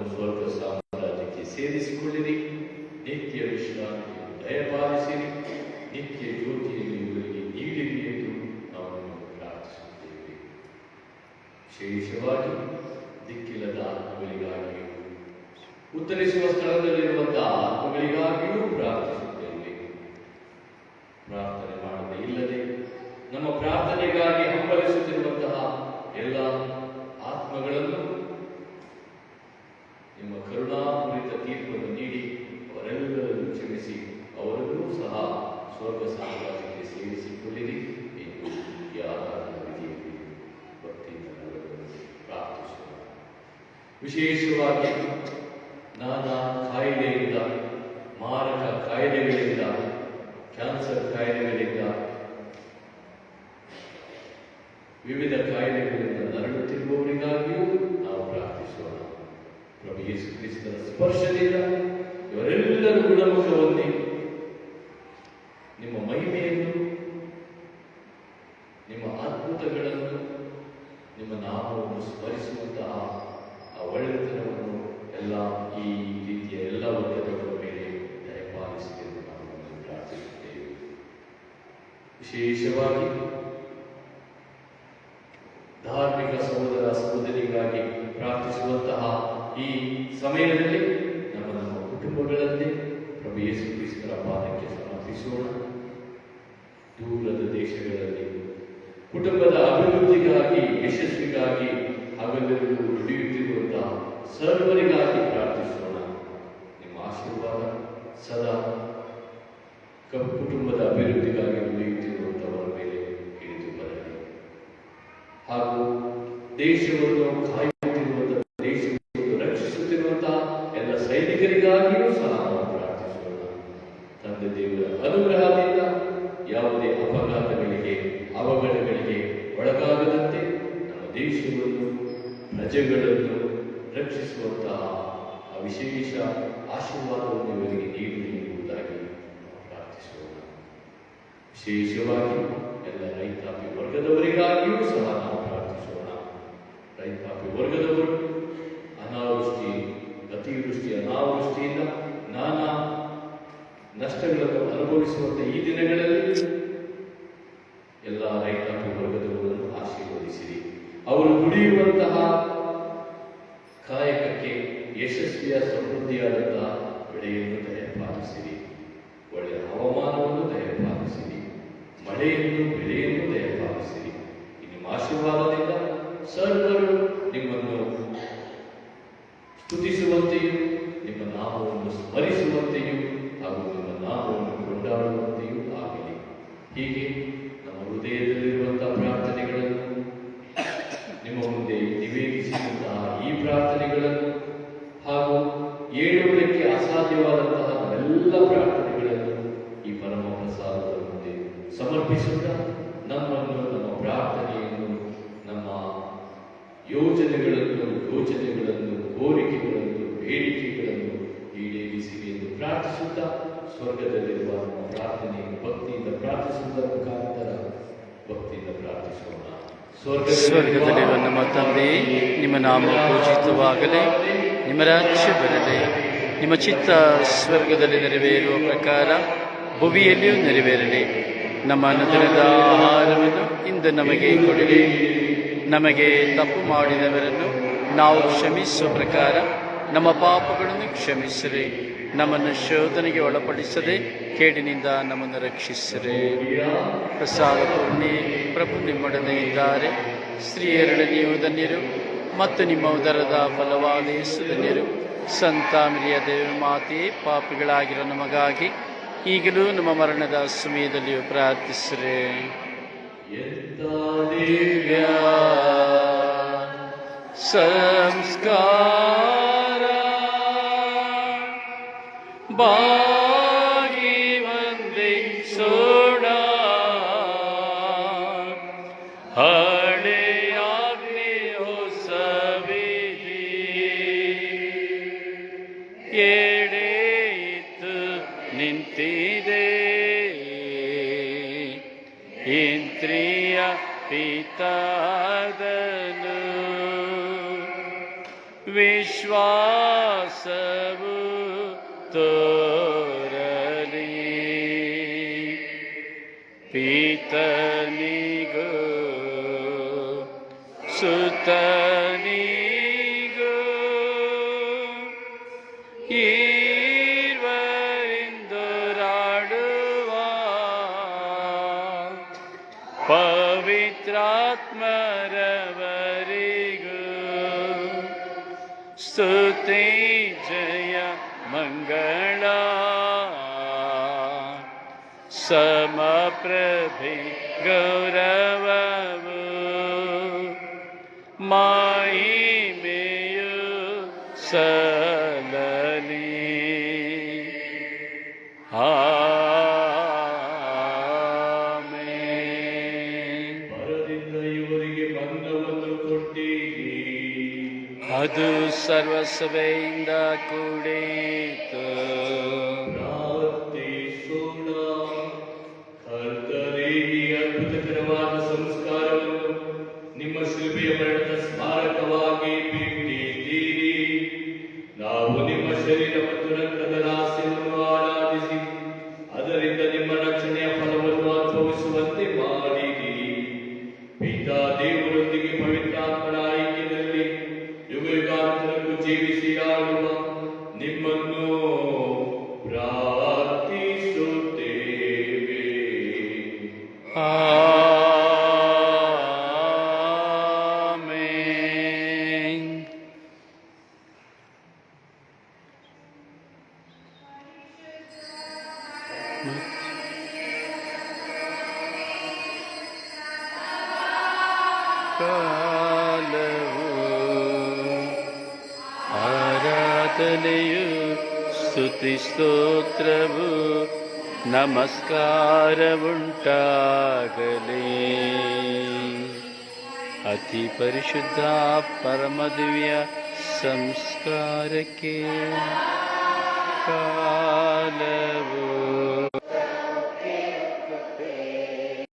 ಅವರನ್ನು ಸ್ವರ್ಗ ಸಾಮ್ರಾಜ್ಯಕ್ಕೆ ಸೇರಿಸಿಕೊಳ್ಳಿರಿ. ನಿತ್ಯ ವಿಶ್ರಾಂತಿ ದಯಪಾಲಿಸಿರಿ. ನಿತ್ಯ ಜ್ಯೋತಿಯನ್ನು ಇವರಿಗೆ ನೀಡಿರಿ ಎಂದು ನಾವು ಪ್ರಾರ್ಥಿಸುತ್ತೇವೆ. ವಿಶೇಷವಾಗಿ ದಿಕ್ಕಿಲ್ಲದ ಆತ್ಮಗಳಿಗಾಗಿಯೂ, ಉತ್ತರಿಸುವ ಸ್ಥಳದಲ್ಲಿರುವಂತಹ ಆತ್ಮಗಳಿಗಾಗಿಯೂ ಪ್ರಾರ್ಥಿಸುತ್ತೇವೆ. ಪ್ರಾರ್ಥನೆ ಮಾಡದೆ ಇಲ್ಲದೆ ನಮ್ಮ ಪ್ರಾರ್ಥನೆಗಾಗಿ ಹಂಬಲಿಸುತ್ತಿರುವಂತಹ ಎಲ್ಲ ಆತ್ಮಗಳನ್ನು ಕರುಣಾಪೂರಿತ ತೀರ್ಪನ್ನು ನೀಡಿ ಅವರೆಲ್ಲರನ್ನು ಕ್ಷಮಿಸಿ, ಅವರನ್ನೂ ಸಹ ಸ್ವರ್ಗ ಸಾಮ್ರಾಜ್ಯಕ್ಕೆ ಸೇರಿಸಿಕೊಳ್ಳಿರಿ ಎಂದು ಆರಾಧನಾ ವಿಧಿಯಲ್ಲಿ ಭಕ್ತಿಯಿಂದ ಪ್ರಾರ್ಥಿಸುವ ವಿಶೇಷವಾಗಿ ನಾನಾ ಕಾಯಿಲೆಯಿಂದ, ಮಾರಕ ಕಾಯಿಲೆಗಳಿಂದ, ಕ್ಯಾನ್ಸರ್ ಕಾಯಿಲೆಗಳಿಂದ, ವಿವಿಧ ಕಾಯಿಲೆಗಳಿಂದ ನರಳುತ್ತಿರುವವರಿಗಾಗಿಯೂ ನಾವು ಪ್ರಾರ್ಥಿಸೋಣ. ಪ್ರಭು ಯೇಸು ಕ್ರಿಸ್ತನ ಸ್ಪರ್ಶದಿಂದ ಇವರೆಲ್ಲರೂ ಗುಣಮುಖ ನಿಮ್ಮ ಮಹಿಮೆಯನ್ನು, ನಿಮ್ಮ ಅದ್ಭುತಗಳನ್ನು, ನಿಮ್ಮ ನಾಮವನ್ನು ಸ್ಮರಿಸುವಂತಹ ಆ ಒಳ್ಳೆತನವನ್ನು ಎಲ್ಲ ಈ ರೀತಿಯ ಎಲ್ಲ ವರ್ಗದವರ ಮೇಲೆ ದಯಪಾಲಿಸಿದೆಂದು ನಾವು ಪ್ರಾರ್ಥಿಸುತ್ತೇವೆ. ವಿಶೇಷವಾಗಿ ಧಾರ್ಮಿಕ ಸಹೋದರ ಸಹೋದರಿಗಾಗಿ ಪ್ರಾರ್ಥಿಸುವಂತಹ ಈ ಸಮಯದಲ್ಲಿ ನಮ್ಮ ನಮ್ಮ ಕುಟುಂಬಗಳಲ್ಲಿ ಪ್ರಭು ಯೇಸು ಕ್ರಿಸ್ತರ ಪಾದಕ್ಕೆ ಸಮರ್ಪಿಸೋಣ. ದೂರದ ದೇಶಗಳಲ್ಲಿ ಕುಟುಂಬದ ಅಭಿವೃದ್ಧಿಗಾಗಿ, ಯಶಸ್ವಿಗಾಗಿ ಹಗಲಿರುಳು ದುಡಿಯುತ್ತಿರುವಂತಹ ಸರ್ವರಿಗಾಗಿ ಪ್ರಾರ್ಥಿಸೋಣ. ನಿಮ್ಮ ಆಶೀರ್ವಾದ ಸದಾ ಕುಟುಂಬದ ಅಭಿವೃದ್ಧಿಗಾಗಿ ದುಡಿಯುತ್ತಿರುವಂತಹವರ ಮೇಲೆ ಹಿಡಿದು ಬರಲಿ. ಹಾಗೂ ದೇಶವನ್ನು ಕಾಯುತ್ತಿರುವಂತಹ ದೇಶವನ್ನು ರಕ್ಷಿಸುತ್ತಿರುವಂತಹ ಎಲ್ಲ ಸೈನಿಕರಿಗಾಗಿಯೂ ಸಹ ನಾವು ಪ್ರಾರ್ಥಿಸೋಣ ತಂದೆ ದೇವರ ಅನುಗ್ರಹದಿಂದ ಯಾವುದೇ ಅಪಘಾತಗಳಿಗೆ, ಅವಘಡಗಳಿಗೆ ಒಳಗಾಗದಂತೆ ನಮ್ಮ ದೇಶವನ್ನು, ಪ್ರಜೆಗಳನ್ನು ರಕ್ಷಿಸುವಂತಹ ವಿಶೇಷ ಆಶೀರ್ವಾದವನ್ನು ಇವರಿಗೆ ನೀಡಲಿ ಎಂಬುದಾಗಿ ಪ್ರಾರ್ಥಿಸೋಣ. ವಿಶೇಷವಾಗಿ ಎಲ್ಲ ರೈತಾಪಿ ವರ್ಗದವರಿಗಾಗಿಯೂ ಸಹ ನಾವು ಪ್ರಾರ್ಥಿಸೋಣ ರೈತಾಪಿ ವರ್ಗದವರು ಅನಾವೃಷ್ಟಿ ಅತಿವೃಷ್ಟಿ ಅನಾವೃಷ್ಟಿಯಿಂದ ನಾನಾ ನಷ್ಟಗಳನ್ನು ಅನುಭವಿಸುವಂತೆ ಈ ದಿನಗಳಲ್ಲಿ ಎಲ್ಲ ರೈತಾಪಿ ವರ್ಗದವರನ್ನು ಆಶೀರ್ವದಿಸಿರಿ. ಅವರು ದುಡಿಯುವಂತಹ ಕಾಯಕಕ್ಕೆ ಯಶಸ್ವಿಯ ಸಮೃದ್ಧಿಯಾದಂತಹ ಬೆಳೆಯನ್ನು ದಯಪಾಲಿಸಿರಿ ಒಳ್ಳೆಯ ಹವಾಮಾನವನ್ನು ದಯಪಾಲಿಸಿರಿ ಮಳೆಯನ್ನು, ಬೆಳೆಯನ್ನು ದಯಪಾಲಿಸಿರಿ ನಿಮ್ಮ ಆಶೀರ್ವಾದದಿಂದ ಸರ್ವರು ನಿಮ್ಮನ್ನು ಸ್ತುತಿಸುವಂತೆಯೂ, ನಿಮ್ಮ ನಾಮವನ್ನು ಸ್ಮರಿಸುವಂತೆಯೂ ಹಾಗೂ ನಿಮ್ಮ ನಾಮವನ್ನು ಕೊಂಡಾಡುವಂತೆಯೂ ಆಗಲಿ ಹೀಗೆ ನಮ್ಮ ಹೃದಯದಲ್ಲಿರುವಂತಹ ಪ್ರಾರ್ಥನೆಗಳನ್ನು, ನಿಮ್ಮ ಮುಂದೆ ನಿವೇದಿಸಿದಂತಹ ಈ ಪ್ರಾರ್ಥನೆಗಳನ್ನು ಹಾಗೂ ಹೇಳುವುದಕ್ಕೆ ಅಸಾಧ್ಯವಾದಂತಹ ಎಲ್ಲ ಪ್ರಾರ್ಥನೆಗಳನ್ನು ಈ ಪರಮ ಪ್ರಸಾದದ ಮುಂದೆ ಸಮರ್ಪಿಸುತ್ತಾ ನಮ್ಮನ್ನು, ನಮ್ಮ ಪ್ರಾರ್ಥನೆಯನ್ನು, ನಮ್ಮ ಯೋಜನೆಗಳನ್ನು, ಯೋಚನೆಗಳನ್ನು, ಕೋರಿಕೆಗಳನ್ನು, ಬೇಡಿಕೆಗಳನ್ನು ಈಡೇರಿಸಿರಿ ಎಂದು ಪ್ರಾರ್ಥಿಸುತ್ತಾ ಸ್ವರ್ಗದಲ್ಲಿರುವ ಪ್ರಾರ್ಥನೆಯನ್ನು ಭಕ್ತಿಯಿಂದ ಪ್ರಾರ್ಥಿಸುವುದರ ಮುಖಾಂತರ ಭಕ್ತಿಯಿಂದ ಪ್ರಾರ್ಥಿಸೋಣ. ಸ್ವರ್ಗದಲ್ಲಿರುವ ನಮ್ಮ ತಂದೆ, ನಿಮ್ಮ ನಾಮ ಪೂಜಿತವಾಗಲಿ, ನಿಮ್ಮ ರಾಜ್ಯ ಬರಲಿ, ನಿಮ್ಮ ಚಿತ್ತ ಸ್ವರ್ಗದಲ್ಲಿ ನೆರವೇರುವ ಪ್ರಕಾರ ಭುವಿಯಲ್ಲಿಯೂ ನೆರವೇರಲಿ. ನಮ್ಮ ಅನುದಿನದ ಆಹಾರವನ್ನು ಇಂದು ನಮಗೆ ಕೊಡಲಿ. ನಮಗೆ ತಪ್ಪು ಮಾಡಿದವರನ್ನು ನಾವು ಕ್ಷಮಿಸುವ ಪ್ರಕಾರ ನಮ್ಮ ಪಾಪಗಳನ್ನು ಕ್ಷಮಿಸಿರಿ ನಮ್ಮನ್ನು ಶೋಧನೆಗೆ ಒಳಪಡಿಸದೆ ಕೇಡಿನಿಂದ ನಮ್ಮನ್ನು ರಕ್ಷಿಸಿರಿ. ಪ್ರಸಾದ ಪೂರ್ಣಿ ಪ್ರಭು ನಿಮ್ಮೊಡನೆ ಇದ್ದಾರೆ. ಸ್ತ್ರೀಯರೊಡನೆ ನೀವು ಧನ್ಯರು ಮತ್ತು ನಿಮ್ಮ ಉದರದ ಫಲವಾದ ಧನ್ಯರು ಸಂತ ಮಿರಿಯ ದೇವ ಮಾತೆ ಪಾಪಿಗಳಾಗಿರೋ ನಮಗಾಗಿ ಈಗಲೂ ನಮ್ಮ ಮರಣದ ಸಮಯದಲ್ಲಿಯೂ ಪ್ರಾರ್ಥಿಸಿರಿ. ಸಂಸ್ಕಾರ ಬಾಗಿ ವಂದಿಸೋಣ ಹಳೆಯಾಗ್ನಿ ಹೊಸ ವಿಧಿ ಎಡೆ ಇತ್ತು ನಿಂತಿದೆ. ಇಂದ್ರಿಯ ಪಿತಾದನು. ವಿಶ್ವ ಪೀತನಿಗೂ ಸುತನಿಗೂ ಈರ್ವರಿಂದರಾಡುವ ಪವಿತ್ರಾತ್ಮರವರಿಗೂ ಸ್ತುತಿ ಜಯ ಮಂಗಳ ಸಮಪ್ರಭೆ ಗೌರವವು ಮಹಿಮೆಯು ಸಲಲಿ ಆಮೆನ್. ಬರದಿಂದ ಇವರಿಗೆ ಬಂಧವನ್ನು ಕೊಟ್ಟಿರಿ ಅದು ಸರ್ವಸಭೆಯಿಂದ ಕೂಡಿತು कलु आरातलय स्तुतिस्तोत्रभु नमस्कार अतिपरिशुद्धा परमदिव्या संस्कारके कालु